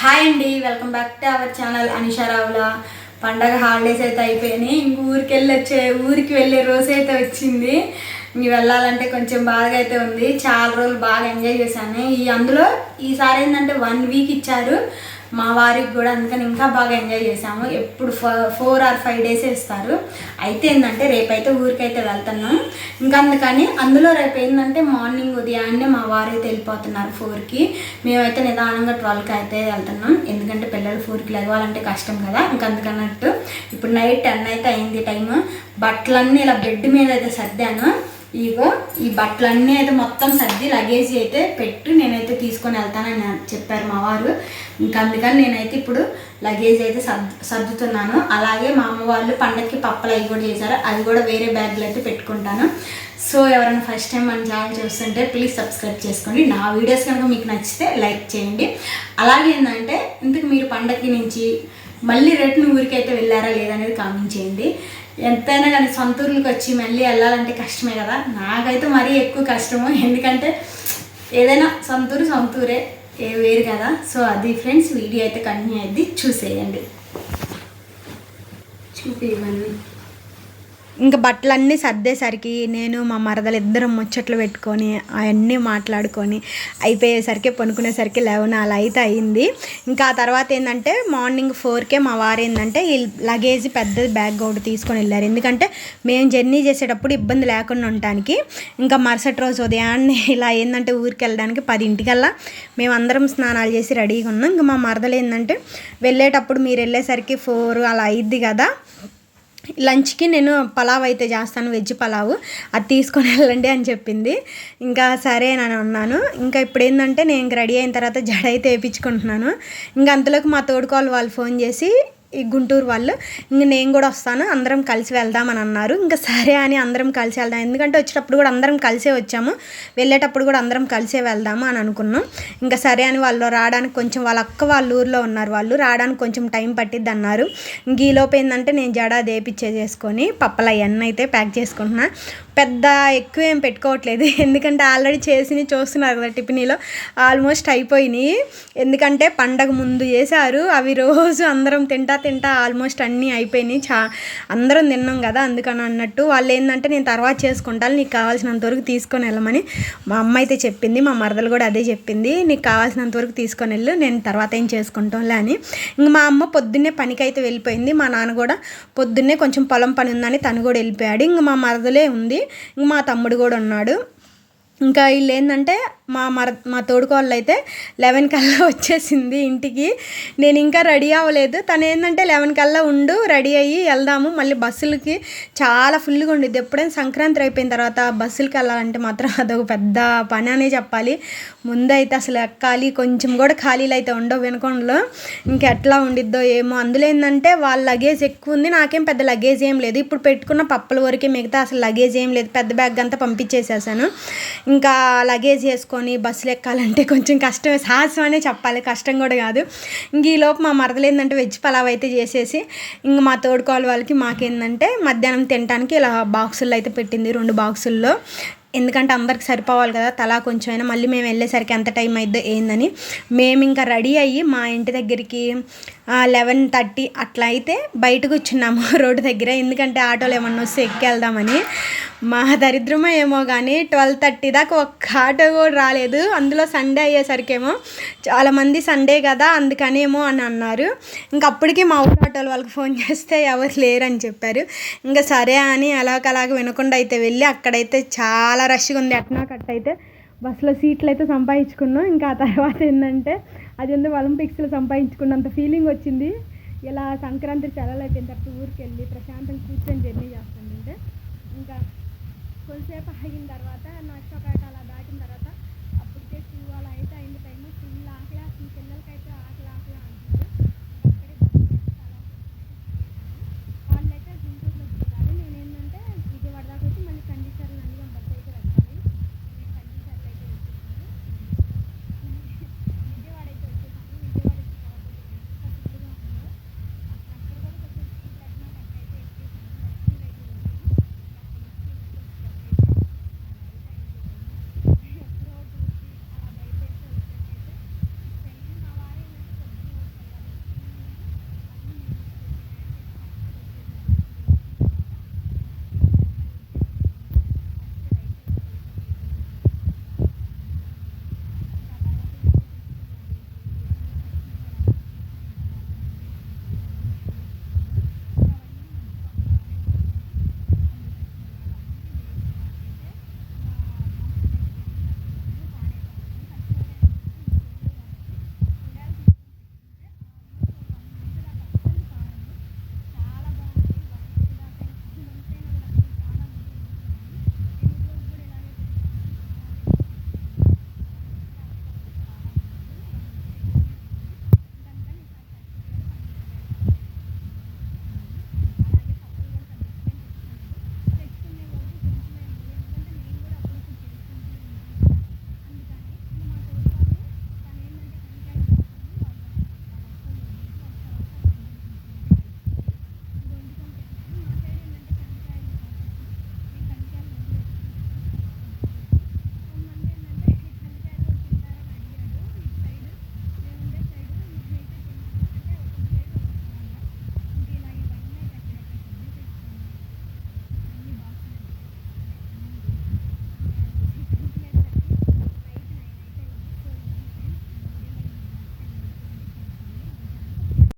Hi అండి welcome back to our channel Anisha పండగ holidays అయితే అయిపోయినాయి. ఇంక ఊరికి వెళ్ళి వచ్చే ఊరికి వెళ్ళే రోజు అయితే వచ్చింది. ఇంక వెళ్ళాలంటే కొంచెం బాగా అయితే ఉంది. చాలా రోజులు బాగా ఎంజాయ్ చేశాను. ఈ అందులో ఈసారి ఏంటంటే వన్ వీక్ ఇచ్చారు. మా వారికి కూడా అందుకని ఇంకా బాగా ఎంజాయ్ చేసాము ఎప్పుడు ఫోర్ ఆర్ ఫైవ్ డేస్ ఇస్తారు అయితే ఏంటంటే రేపైతే ఊరికైతే వెళ్తున్నాం. ఇంకా అందుకని అందులో రేపు ఏంటంటే మార్నింగ్ ఉదయాన్నే మా వారు అయితే వెళ్ళిపోతున్నారు ఫోర్కి. మేమైతే నిదానంగా ట్వెల్వ్కి అయితే వెళ్తున్నాం. ఎందుకంటే పిల్లలు ఫోర్కి లెగవాలంటే కష్టం కదా. ఇంకా అందుకన్నట్టు ఇప్పుడు నైట్ టెన్ అయితే అయింది టైం బట్టలన్నీ ఇలా బెడ్ మీద అయితే సర్దాను. ఇగో ఈ బట్టలన్నీ అయితే మొత్తం సర్ది లగేజ్ అయితే పెట్టు నేనైతే తీసుకొని వెళ్తానని చెప్పారు మా వారు. ఇంకా అందుకని నేనైతే ఇప్పుడు లగేజ్ అయితే సర్దు సర్దుతున్నాను. అలాగే మా అమ్మ వాళ్ళు పండగకి పప్పలు అవి కూడా చేశారు. అది కూడా వేరే బ్యాగ్లో అయితే పెట్టుకుంటాను. సో ఎవరైనా ఫస్ట్ టైం మన ఛానల్ చూస్తుంటే ప్లీజ్ సబ్స్క్రైబ్ చేసుకోండి. నా వీడియోస్ కనుక మీకు నచ్చితే లైక్ చేయండి. అలాగే ఏంటంటే ఇంతకు మీరు పండగకి నుంచి మళ్ళీ రిటర్న్ ఊరికైతే వెళ్ళారా లేదనేది కామెంట్ చేయండి. ఎంతైనా కానీ సొంత ఊర్లకు వచ్చి మళ్ళీ వెళ్ళాలంటే కష్టమే కదా. నాకైతే మరీ ఎక్కువ కష్టము. ఎందుకంటే ఏదైనా సొంతూరు సొంతూరే ఏ వేరు కదా. సో అది ఫ్రెండ్స్ వీడియో అయితే కంటిన్యూ అయింది చూసేయండి. చూపించమని ఇంకా బట్టలన్నీ సర్దేసరికి నేను మా మరదలు ఇద్దరం ముచ్చట్లు పెట్టుకొని అవన్నీ మాట్లాడుకొని అయిపోయేసరికి పనుకునేసరికి లెవెన్ అలా అయితే అయింది. ఇంకా ఆ తర్వాత ఏంటంటే మార్నింగ్ ఫోర్కే మా వారు ఏంటంటే ఈ లగేజ్ పెద్ద బ్యాగ్ ఒకటి తీసుకొని వెళ్ళారు. ఎందుకంటే మేము జర్నీ చేసేటప్పుడు ఇబ్బంది లేకుండా ఉండటానికి ఇంకా మరుసటి రోజు ఉదయాన్నే ఇలా ఏంటంటే ఊరికి వెళ్ళడానికి పదింటికల్లా మేమందరం స్నానాలు చేసి రెడీగా ఉన్నాం. ఇంకా మా మరదలు ఏంటంటే వెళ్ళేటప్పుడు మీరు వెళ్ళేసరికి ఫోర్ అలా అయింది కదా లంచ్కి నేను పలావ్ అయితే చేస్తాను వెజ్ పలావ్. అది తీసుకొని వెళ్ళండి అని చెప్పింది. ఇంకా సరే అని అన్నాను. ఇంకా ఇప్పుడు ఏంటంటే నేను రెడీ అయిన తర్వాత జడ అయితే వేయించుకుంటున్నాను ఇంకా అంతలోకి మా తోడుకోవాలి వాళ్ళు ఫోన్ చేసి ఈ గుంటూరు వాళ్ళు. ఇంక నేను కూడా వస్తాను అందరం కలిసి వెళ్దామని అన్నారు. ఇంకా సరే అని అందరం కలిసి వెళ్దాం. ఎందుకంటే వచ్చేటప్పుడు కూడా అందరం కలిసే వచ్చాము. వెళ్ళేటప్పుడు కూడా అందరం కలిసే వెళ్దాము అని అనుకున్నాం. ఇంకా సరే అని వాళ్ళు రావడానికి కొంచెం వాళ్ళ అక్క వాళ్ళ ఊర్లో ఉన్నారు వాళ్ళు. రావడానికి కొంచెం టైం పట్టిద్ది అన్నారు. ఇంక ఈలోపు ఏంటంటే నేను జడ దేపిచ్చేసేసుకొని పప్పలు అవన్నీ అయితే ప్యాక్ చేసుకుంటున్నా. పెద్ద ఎక్కువ ఏం పెట్టుకోవట్లేదు. ఎందుకంటే ఆల్రెడీ చేసినవి చూస్తున్నారు కదా టిఫినీలో. ఆల్మోస్ట్ అయిపోయినాయి. ఎందుకంటే పండగ ముందు చేశారు. అవి రోజు అందరం తింటా తింటా ఆల్మోస్ట్ అన్నీ అయిపోయినాయి. చా అందరం తిన్నాం కదా అందుకని అన్నట్టు. వాళ్ళు ఏంటంటే నేను తర్వాత చేసుకుంటాను. నీకు కావాల్సినంత వరకు తీసుకొని వెళ్ళమని. మా అమ్మ అయితే చెప్పింది మా మరదలు కూడా అదే చెప్పింది. నీకు కావాల్సినంత వరకు తీసుకొని వెళ్ళు. నేను తర్వాత ఏం చేసుకుంటాంలే అని. ఇంక మా అమ్మ పొద్దున్నే పనికి అయితే వెళ్ళిపోయింది. మా నాన్న కూడా పొద్దున్నే కొంచెం పొలం పని ఉందని తను కూడా వెళ్ళిపోయాడు. ఇంక మా మరదలే ఉంది. మా తమ్ముడు కూడా ఉన్నాడు. ఇంకా వీళ్ళు ఏంటంటే మా మర మా తోడుకోళ్ళు అయితే లెవెన్ కల్లా వచ్చేసింది ఇంటికి. నేను ఇంకా రెడీ అవ్వలేదు. తను ఏంటంటే లెవెన్ కల్లా ఉండు రెడీ అయ్యి వెళ్దాము. మళ్ళీ బస్సులకి చాలా ఫుల్గా ఉండిద్ది. ఎప్పుడైనా సంక్రాంతి అయిపోయిన తర్వాత బస్సులకి వెళ్ళాలంటే మాత్రం అదొక పెద్ద పని అనే చెప్పాలి. ముందైతే అసలు ఎక్కాలి కొంచెం కూడా ఖాళీలు అయితే ఉండవు వెనుకొండలో. ఇంకెట్లా ఉండిద్దో ఏమో. అందులో ఏంటంటే వాళ్ళ లగేజ్ ఎక్కువ ఉంది. నాకేం పెద్ద లగేజ్ ఏం లేదు. ఇప్పుడు పెట్టుకున్న పప్పుల వరకే మిగతా అసలు లగేజ్ ఏం లేదు. పెద్ద బ్యాగ్ అంతా పంపించేసేసాను. ఇంకా లగేజ్ వేసుకొని బస్సులు ఎక్కాలంటే కొంచెం కష్టమే. సాహసం అనే చెప్పాలి. కష్టం కూడా కాదు. ఇంక ఈ లోపు మా మరదలు ఏంటంటే వెజ్ పలావ్ అయితే చేసేసి ఇంక మా తోడుకోవాలి వాళ్ళకి మాకేందంటే మధ్యాహ్నం తినడానికి ఇలా బాక్సుల్లో అయితే పెట్టింది. రెండు బాక్సుల్లో ఎందుకంటే అందరికి సరిపోవాలి కదా తలా కొంచెం అయినా మళ్ళీ మేము వెళ్ళేసరికి ఎంత టైం అయిద్దో ఏందని. మేము ఇంకా రెడీ అయ్యి మా ఇంటి దగ్గరికి లెవెన్ థర్టీ అట్లా అయితే బయటకు వచ్చినాము రోడ్డు దగ్గర. ఎందుకంటే ఆటోలు ఏమన్నా వస్తే ఎక్కెళ్దామని. మా దరిద్రమో ఏమో కానీ ట్వెల్వ్ థర్టీ దాకా ఒక్క ఆటో కూడా రాలేదు. అందులో సండే అయ్యేసరికేమో చాలామంది సండే కదా అందుకనేమో అని అన్నారు. ఇంకా అప్పటికి మా ఊరు ఆటోలు వాళ్ళకి ఫోన్ చేస్తే ఎవరు లేరని చెప్పారు. ఇంకా సరే అని అలాగలాగ వినకుండా అయితే వెళ్ళి అక్కడైతే చాలా రష్గా ఉంది అట్నా కట్ అయితే బస్సులో సీట్లు అయితే సంపాదించుకున్నాం. ఇంకా ఆ తర్వాత ఏంటంటే అది ఎందుకు ఒలింపిక్స్లో సంపాదించుకున్నంత ఫీలింగ్ వచ్చింది. ఇలా సంక్రాంతి సెలవులు అయిపోయిన తర్వాత ఊరికి వెళ్ళి ప్రశాంతంగా కూర్చొని జర్నీ చేస్తుంటే ఇంకా కొంతసేపు ఆగిన తర్వాత నష్టపేట అలా దాటిన తర్వాత